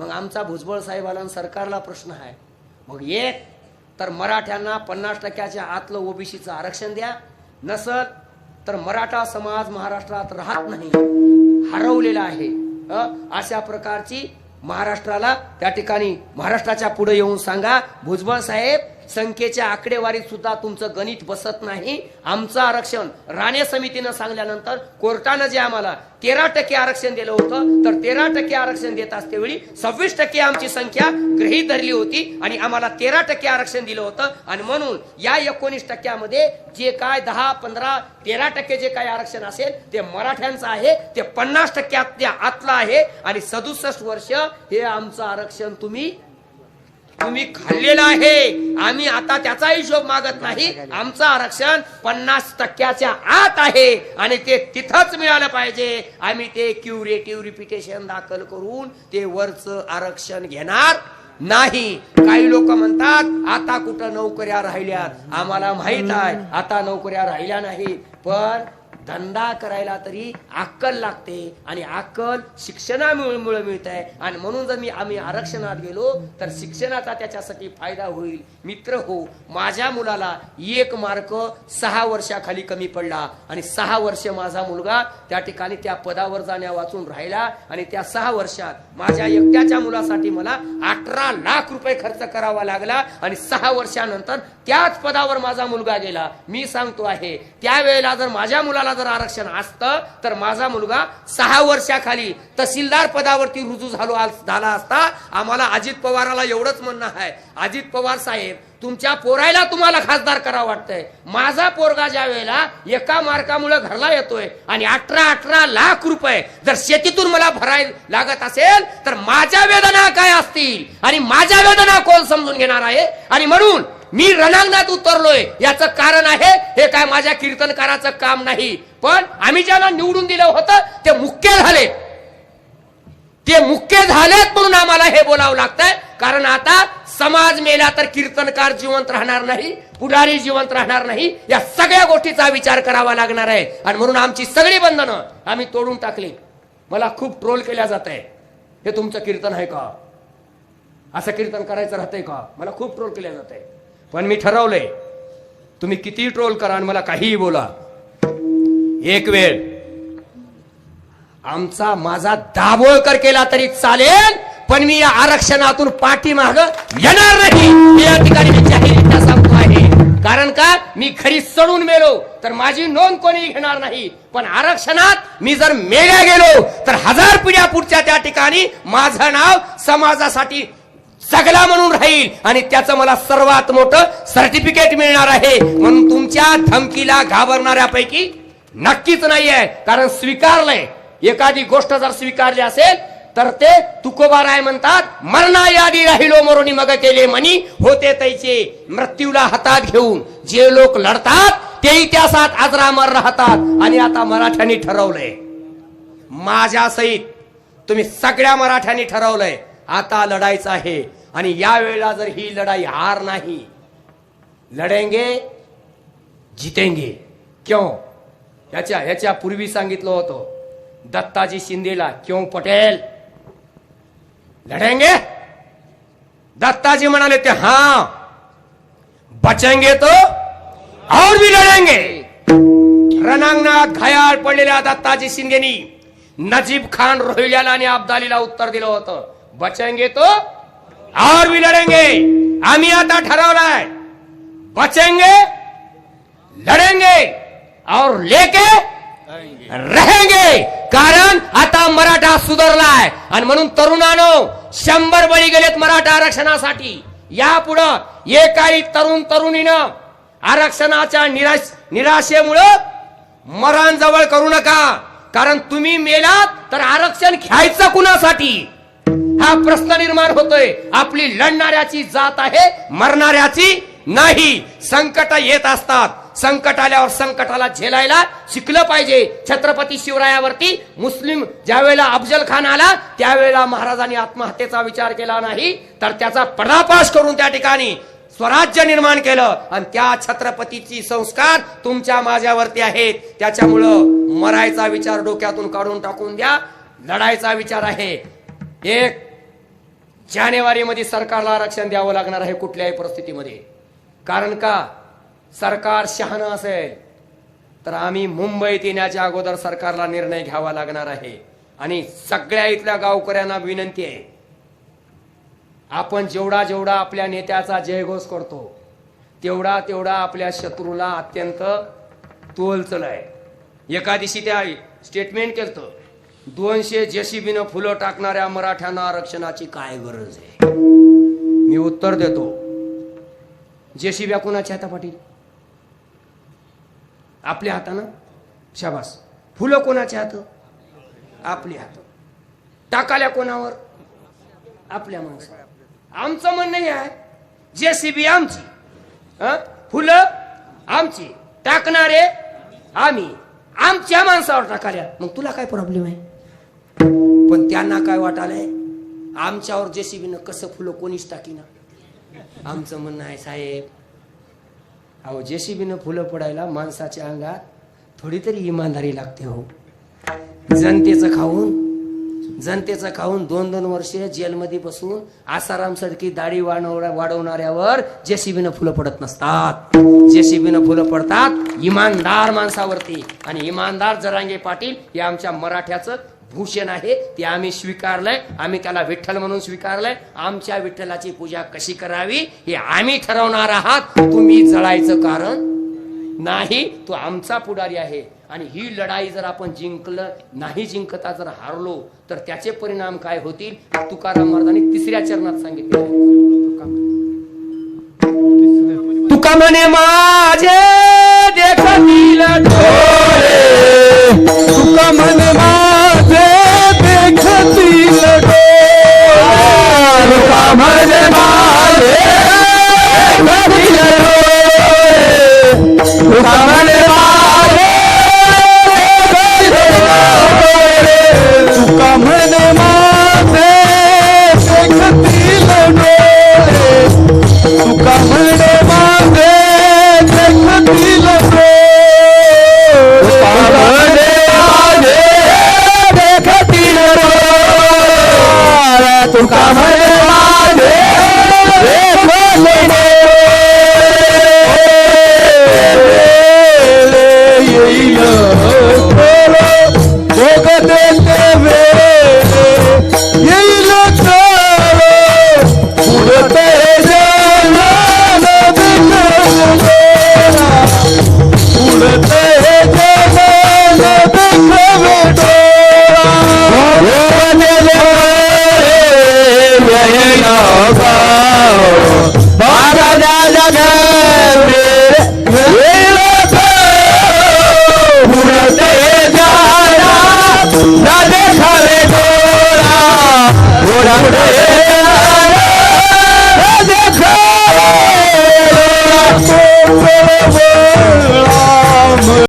मग आमचा भुजबळ साहेबाला सरकारला प्रश्न आहे. मग एक तर मराठ्यांना पन्नास टक्क्याच्या आतलं ओबीसीचं आरक्षण द्या. नसल तर मराठा समाज महाराष्ट्रात राहत नाही. हरवलेला आहे. अशा प्रकारची महाराष्ट्राला त्या ठिकाणी महाराष्ट्राच्या पुढे येऊन सांगा भुजबळ साहेब संख्येच्या आकडेवारीत सुद्धा तुमचं गणित बसत नाही. आमचं आरक्षण राणे समितीनं सांगल्यानंतर कोर्टानं जे आम्हाला तेरा टक्के आरक्षण दिलं होतं तर तेरा टक्के आरक्षण देत असतेवेळी सव्वीस टक्के आमची संख्या गृहीत धरली होती आणि आम्हाला तेरा टक्के आरक्षण दिलं होतं. आणि म्हणून या एकोणीस टक्क्यामध्ये जे काय दहा पंधरा तेरा टक्के जे काय आरक्षण असेल ते मराठ्यांचं आहे ते पन्नास टक्क्यात त्या आतलं आहे. आणि सदुसष्ट वर्ष हे आमचं आरक्षण तुम्ही तुम्ही खाल्लेलं आहे. आम्ही आता त्याचा हिशोब मागत नाही. आमचं आरक्षण पन्नास टक्क्याच्या आत आहे. आणि ते तिथंच मिळालं पाहिजे. आम्ही ते क्युरेटिव्ह रिपिटेशन दाखल करून ते वरचं आरक्षण घेणार नाही. काही लोक म्हणतात आता कुठं नोकऱ्या राहिल्यात आम्हाला माहीत आहे आता नोकऱ्या राहिल्या नाही पण धंदा करायला तरी अक्कल लागते आणि अक्कल शिक्षणामुळे मिळत आहे आणि म्हणून जर मी आम्ही आरक्षणात गेलो तर शिक्षणाचा त्याच्यासाठी फायदा होईल. मित्र हो माझ्या मुलाला एक मार्क सहा वर्षाखाली कमी पडला आणि सहा वर्ष माझा मुलगा त्या ठिकाणी त्या पदावर जाण्या वाचून राहिला आणि त्या सहा वर्षात माझ्या एकट्याच्या मुलासाठी मला अठरा लाख रुपये खर्च करावा लागला आणि सहा वर्षानंतर त्याच पदावर माझा मुलगा गेला. मी सांगतो आहे त्यावेळेला जर माझ्या मुलाला जर आरक्षण असतं तर माझा मुलगा सहा वर्षाखाली तहसीलदार पदावरती रुजू झालो झाला असता आम्हाला अजित पवाराला एवढंच म्हणणं आहे. अजित पवार साहेब तुमच्या पोरायला तुम्हाला खासदार करावं वाटतंय. माझा पोरगा ज्या वेळेला एका मार्कामुळे घरला येतोय आणि अठरा अठरा लाख रुपये जर शेतीतून मला भरायला लागत असेल तर माझ्या वेदना काय असतील? आणि माझ्या वेदना कोण समजून घेणार आहे? आणि म्हणून मी रणांगणात उतरलोय. याचं कारण आहे हे काय माझ्या कीर्तनकाराचं काम नाही. पण आम्ही ज्याला निवडून दिलं होतं ते मुख्य झाले. ते मुख्य झालेत म्हणून आम्हाला हे बोलावं लागतंय. कारण आता समाज मेला तर कीर्तनकार जिवंत राहणार नाही पुढारी जिवंत राहणार नाही. या सगळ्या गोष्टीचा विचार करावा लागणार आहे. आणि म्हणून आमची सगळी बंधनं आम्ही तोडून टाकली. मला खूप ट्रोल केल्या जात आहे हे तुमचं कीर्तन आहे का? असं कीर्तन करायचं राहतंय का? मला खूप ट्रोल केल्या जात आहे पण मी ठरवलंय तुम्ही किती ट्रोल करा आणि मला काहीही बोला. एक वेळ. आमचा माझा दाभोळकर केला तरी चालेल पण मी या आरक्षणातून पाठीमाग येणार नाही. या ठिकाणी मी सांगतो आहे. कारण का? मी घरी चढून मेलो तर माझी नोंद कोणी घेणार नाही. पण आरक्षणात मी जर मेल्या गेलो तर हजार पिढ्या पुढच्या त्या ठिकाणी माझं नाव समाजासाठी सगळा म्हणून राहील. आणि त्याचं मला सर्वात मोठं सर्टिफिकेट मिळणार आहे. म्हणून तुमच्या धमकीला घाबरणाऱ्यापैकी नक्कीच नाहीये. कारण स्वीकारलंय. एखादी गोष्ट जर स्वीकारली असेल तर ते तुकोबाराय म्हणतात मरणा यादी राहिलो मरोनी मग केले मनी. होते तैचे मृत्यूला हातात घेऊन जे लोक लढतात ते इतिहासात आजरामर राहतात. आणि आता मराठ्यांनी ठरवलंय. माझ्या सहित तुम्ही सगळ्या मराठ्यांनी ठरवलंय. आता लढायचं आहे. आणि यावेळेला जर ही लढाई हार नाही लढेंगे जितेंगे. क्यों? याच्या ह्याच्या पूर्वी सांगितलं होतं दत्ताजी शिंदेला क्यों पटेल? लढेंगे? दत्ताजी म्हणाले ते हा. बचेंगे तो और भी लढेंगे. रणांगणात घायाळ पडलेल्या दत्ताजी शिंदेनी नजीब खान रोहिल्याला आणि अब्दालीला उत्तर दिलं होतं. बचेंगे तो और भी लडेंगे। आम्ही आता ठरवलाय बचेंगे लढेंगे और लेके रहेंगे। कारण आता मराठा सुधारलाय आणि म्हणून तरुणानो शंभर बळी गेलेत मराठा आरक्षणासाठी। यापुढं एकाही तरुण तरुणीनं आरक्षणाच्या निराश निराशेमुळं मरण जवळ करू नका। कारण तुम्ही मेलात तर आरक्षण घ्यायचं कुणासाठी? हा प्रश्न निर्माण होतोय. आपली लढणाऱ्याची जात आहे मरणाऱ्याची नाही. संकट येत असतात. संकट आल्यावर संकटाला झेलायला शिकलं पाहिजे. छत्रपती शिवरायावरती मुस्लिम ज्यावेळेला अफजल खान आला त्यावेळेला महाराजांनी आत्महत्येचा विचार केला नाही तर त्याचा पर्दापाश करून त्या ठिकाणी स्वराज्य निर्माण केलं. आणि त्या छत्रपतीची संस्कार तुमच्या माझ्यावरती आहेत. त्याच्यामुळं मरायचा विचार डोक्यातून काढून टाकून द्या. लढायचा विचार आहे. एक जानेवारीमध्ये सरकारला आरक्षण द्यावं लागणार आहे कुठल्याही परिस्थितीमध्ये. कारण का? सरकार शहाणं असेल तर आम्ही मुंबईत येण्याच्या अगोदर सरकारला निर्णय घ्यावा लागणार आहे. आणि सगळ्या इथल्या गावकऱ्यांना विनंती आहे आपण जेवढा जेवढा आपल्या नेत्याचा जयघोष करतो तेवढा तेवढा आपल्या शत्रूला अत्यंत तोलचल आहे एका दिवशी त्या स्टेटमेंट केलं दोनशे जेसीबीनं फुलं टाकणाऱ्या मराठ्यांना आरक्षणाची काय गरज आहे? मी उत्तर देतो. जेसीब्या कुणाच्या हाता पाटील? आपल्या हातानं? शाबास. फुलं कोणाच्या हात? आपल्या हात टाकाल्या कोणावर? आपल्या माणसा आमचं म्हणणं हे आहे जेसीबी आमची. फुलं आमची. टाकणारे आम्ही. आमच्या माणसावर टाकाल्या. मग तुला काय प्रॉब्लेम आहे? पण त्यांना काय वाटालंय? आमच्यावर जेसीबीनं कसं फुलं कोणीच टाकीना आमचं म्हणणं आहे साहेब अहो जेसीबीनं फुलं पडायला माणसाच्या अंगात थोडी तरी इमानदारी लागते हो. जनतेचं खाऊन जनतेचं खाऊन दोन दोन वर्षे जेलमध्ये बसून आसाराम सारखी दाढी वाढवण्या- वाढवणाऱ्यावर जेसीबीनं फुलं पडत नसतात. जेसीबीनं फुलं पडतात इमानदार माणसावरती. आणि इमानदार जरांगे पाटील हे आमच्या मराठ्याचं भूषण आहे ते आम्ही स्वीकारलंय. आम्ही त्याला विठ्ठल म्हणून स्वीकारलंय. आमच्या विठ्ठलाची पूजा कशी करावी हे आम्ही ठरवणार आहात. तुम्ही जळायचं कारण नाही तो आमचा पुढारी आहे. आणि ही लढाई जर आपण जिंकलं नाही जिंकता जर हारलो तर त्याचे परिणाम काय होतील? तुकाराम महाराजांनी तिसऱ्या चरणात सांगितले तुका म्हणे माझे तुका मन